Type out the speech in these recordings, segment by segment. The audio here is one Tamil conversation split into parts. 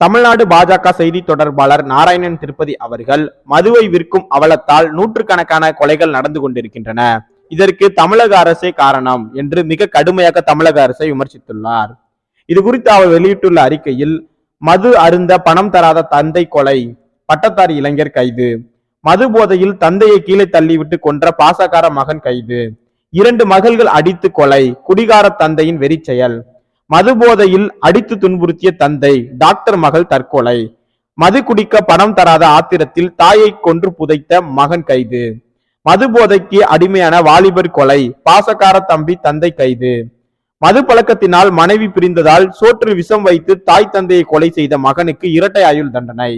தமிழ்நாடு பாஜக செய்தி தொடர்பாளர் நாராயணன் திருப்பதி அவர்கள் மதுவை விற்கும் அவலத்தால் நூற்றுக்கணக்கான கொலைகள் நடந்து கொண்டிருக்கின்றன. இதற்கு தமிழக அரசே காரணம் என்று மிக கடுமையாக தமிழக அரசை விமர்சித்துள்ளார். இது குறித்து அவர் வெளியிட்டுள்ள அறிக்கையில் மது அருந்த பணம் தராத தந்தை கொலை பட்டத்தாரி இளைஞர் கைது மது போதையில் தந்தையை கீழே தள்ளிவிட்டு கொன்ற பாசக்கார மகன் கைது இரண்டு மகள்கள் அடித்து கொலை குடிகார தந்தையின் வெறிச்செயல் மது போதையில் அடித்து துன்புறுத்திய தந்தை டாக்டர் மகள் தற்கொலை. மது குடிக்க பணம் தராத ஆத்திரத்தில் தாயை கொன்று புதைத்த மகன் கைது. மது போதைக்கு அடிமையான வாலிபர் கொலை பாசக்கார தம்பி தந்தை கைது. மது பழக்கத்தினால் மனைவி பிரிந்ததால் சோற்று விஷம் வைத்து தாய் தந்தையை கொலை செய்த மகனுக்கு இரட்டை ஆயுள் தண்டனை.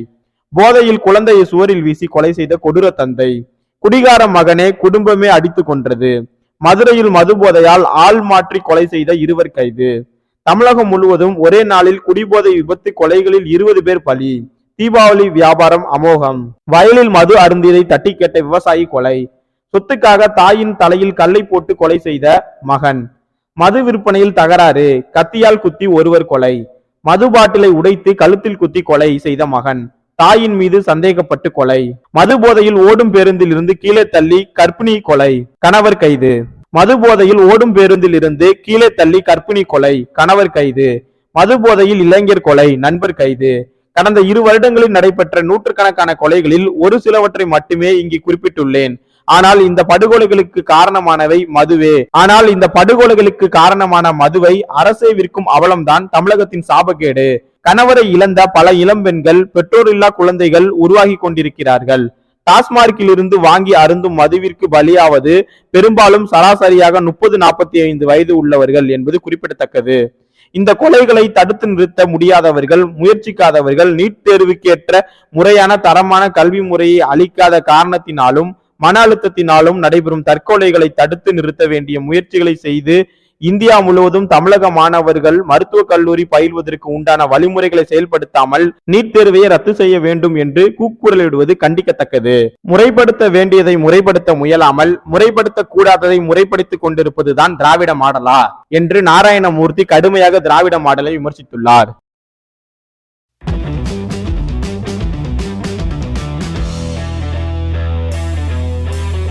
போதையில் குழந்தையை சுவரில் வீசி கொலை செய்த கொடூர தந்தை. குடிகார மகனே குடும்பமே அடித்து கொன்றது. மதுரையில் மது போதையால் ஆள் மாற்றி கொலை செய்த இருவர் கைது. தமிழகம் முழுவதும் ஒரே நாளில் குடிபோதை விபத்து கொலைகளில் இருபது பேர் பலி. தீபாவளி வியாபாரம் அமோகம். வயலில் மது அருந்தியதை தட்டி கேட்ட விவசாயி கொலை. சொத்துக்காக தாயின் தலையில் கல்லை போட்டு கொலை செய்த மகன். மது விற்பனையில் தகராறு. கத்தியால் குத்தி ஒருவர் கொலை. மது பாட்டிலை உடைத்து கழுத்தில் குத்தி கொலை செய்த மகன். தாயின் மீது சந்தேகப்பட்டு கொலை. மது போதையில் ஓடும் பேருந்தில் இருந்து கீழே தள்ளி கர்ப்பிணி கொலை. கணவர் கைது. மது போதையில் ஓடும் பேருந்தில் இருந்து கீழே தள்ளி கற்பிணி கொலை கணவர் கைது. மது போதையில் இளைஞர் கொலை நண்பர் கைது. கடந்த இரு வருடங்களில் நடைபெற்ற நூற்றுக்கணக்கான கொலைகளில் ஒரு சிலவற்றை மட்டுமே இங்கு குறிப்பிட்டுள்ளேன். ஆனால் இந்த படுகொலைகளுக்கு காரணமானவை மதுவே. ஆனால் இந்த படுகொலைகளுக்கு காரணமான மதுவை அரசே விற்கும் அவலம்தான் தமிழகத்தின் சாபக்கேடு. கணவரை இழந்த பல இளம்பெண்கள் பெற்றோரில்லா குழந்தைகள் உருவாகி கொண்டிருக்கிறார்கள். டாஸ்மார்க்கில் இருந்து வாங்கி அருந்தும் மதுவிற்கு பலியாவது பெரும்பாலும் சராசரியாக முப்பது நாற்பத்தி ஐந்து வயது உள்ளவர்கள் என்பது குறிப்பிடத்தக்கது. இந்த கொலைகளை தடுத்து நிறுத்த முடியாதவர்கள் முயற்சிக்காதவர்கள் நீட் தேர்வுக்கேற்ற முறையான தரமான கல்வி முறையை அளிக்காத காரணத்தினாலும் மன அழுத்தத்தினாலும் நடைபெறும் தற்கொலைகளை தடுத்து நிறுத்த வேண்டிய முயற்சிகளை செய்து இந்தியா முழுவதும் தமிழக மாணவர்கள் மருத்துவக் கல்லூரி பயில்வதற்கு உண்டான வழிமுறைகளை செயல்படுத்தாமல் நீட் தேர்வையை ரத்து செய்ய வேண்டும் என்று கூக்குரலிடுவது கண்டிக்கத்தக்கது. முறைப்படுத்த வேண்டியதை முறைப்படுத்த முயலாமல் முறைப்படுத்த கூடாததை முறைப்படுத்திக் கொண்டிருப்பதுதான் திராவிட மாடலா? என்று நாராயணமூர்த்தி கடுமையாக திராவிட மாடலை விமர்சித்துள்ளார்.